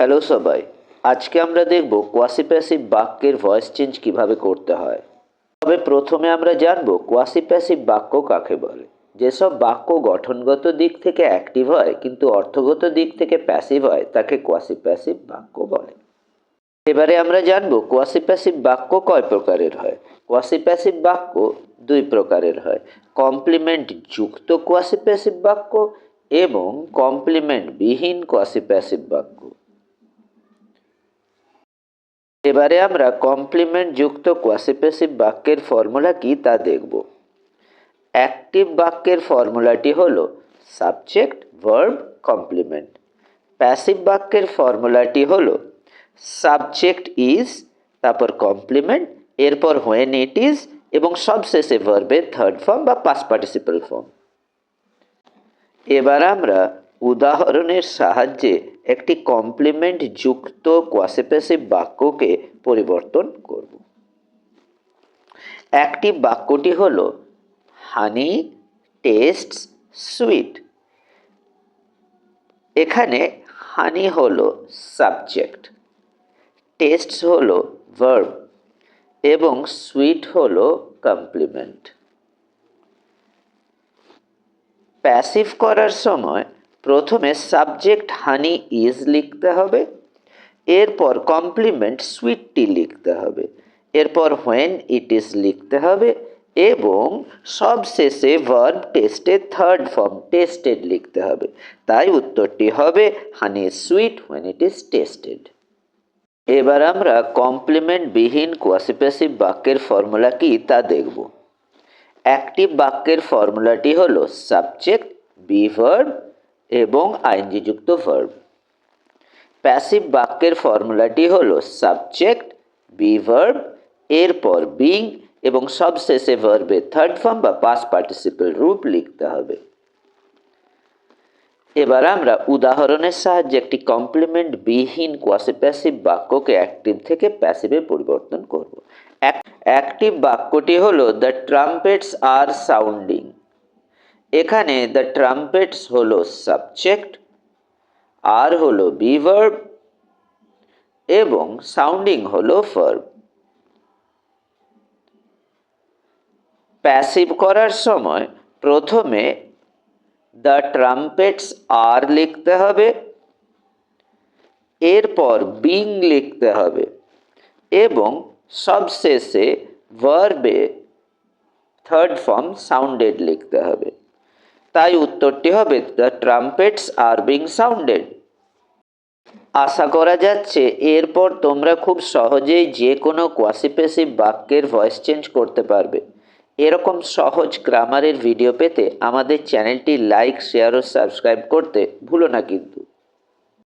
Hello সবাই, আজকে আমরা দেখব কোয়াসিপ্যাসিভ বাক্যের ভয়েস চেঞ্জ কীভাবে করতে হয়। তবে প্রথমে আমরা জানব কোয়াসিপ্যাসিভ বাক্য কাকে বলে। যেসব বাক্য গঠনগত দিক থেকে অ্যাক্টিভ হয়, কিন্তু অর্থগত দিক থেকে প্যাসিভ হয়, তাকে কোয়াসিপ্যাসিভ বাক্য বলে। এবারে আমরা জানব কোয়াসিপ্যাসিভ বাক্য কয় প্রকারের হয়। কোয়াসিপ্যাসিভ বাক্য দুই প্রকারের হয়। কমপ্লিমেন্ট যুক্ত কোয়াসিপ্যাসিভ বাক্য এবং কমপ্লিমেন্ট বিহীন কোয়াসিপ্যাসিভ বাক্য। এবারে আমরা কমপ্লিমেন্ট যুক্ত কোয়াসিপ্যাসিভ বাক্যের ফর্মুলা কি তা দেখব। অ্যাক্টিভ বাক্যের ফর্মুলাটি হল সাবজেক্ট ভার্ব কমপ্লিমেন্ট প্যাসিভ বাক্যের ফর্মুলাটি হল সাবজেক্ট ইজ তারপর কমপ্লিমেন্ট এরপর হোয়েন ইট ইজ এবং সবশেষে ভার্বের থার্ড ফর্ম বা পাস পার্টিসিপাল ফর্ম এবার আমরা উদাহরণের সাহায্যে একটি কমপ্লিমেন্ট যুক্ত কোয়াসিপ্যাসিভ বাক্যকে পরিবর্তন করব। একটি বাক্যটি হল হানি টেস্ট সুইট এখানে হানি হলো সাবজেক্ট টেস্ট হলো ভার্ব এবং সুইট হলো কমপ্লিমেন্ট প্যাসিভ করার সময় প্রথমে সাবজেক্ট হানি ইজ লিখতে হবে, এরপর কমপ্লিমেন্ট সুইটটি লিখতে হবে, এরপর হোয়েন ইট ইজ লিখতে হবে এবং সবশেষে ভার্ব টেস্টের থার্ড ফর্ম টেস্টেড লিখতে হবে। তাই উত্তরটি হবে honey sweet when it is tested. এবার আমরা কমপ্লিমেন্ট বিহীন কোয়াসিপ্যাসিভ বাক্যের ফর্মুলা কি তা দেখব। অ্যাক্টিভ বাক্যের ফর্মুলাটি হল সাবজেক্ট, বি ভার্ব এবং আইনজিযুক্ত ভার্ব প্যাসিভ বাক্যের ফর্মুলাটি হল সাবজেক্ট বি ভার্ব এরপর বিং এবং সবশেষে ভার্বের থার্ড ফর্ম বা পাস পার্টিসিপাল রূপ লিখতে হবে। এবার আমরা উদাহরণের সাহায্যে একটি কমপ্লিমেন্ট বিহীন কোয়াসিপ্যাসিভ বাক্যকে অ্যাক্টিভ থেকে প্যাসিভে পরিবর্তন করব। অ্যাক্টিভ বাক্যটি হলো দ্য ট্রাম্পেটস আর সাউন্ডিং এখানে দ্য ট্রাম্পেটস হলো সাবজেক্ট আর হলো বিভার্ব এবং সাউন্ডিং হলো ভার্ব প্যাসিভ করার সময় প্রথমে দ্য ট্রাম্পেটস আর লিখতে হবে, এরপর বিং লিখতে হবে এবং সবশেষে ভার্বে থার্ড ফর্ম সাউন্ডেড লিখতে হবে। তাই উত্তরটি হবে the trumpets are being sounded আশা করা যাচ্ছে, এরপর তোমরা খুব সহজেই যে কোনো কোয়াসিপেসিভ বাক্যের ভয়েস চেঞ্জ করতে পারবে। এরকম সহজ গ্রামারের ভিডিও পেতে আমাদের চ্যানেলটি লাইক শেয়ার ও সাবস্ক্রাইব করতে ভুলো না কিন্তু।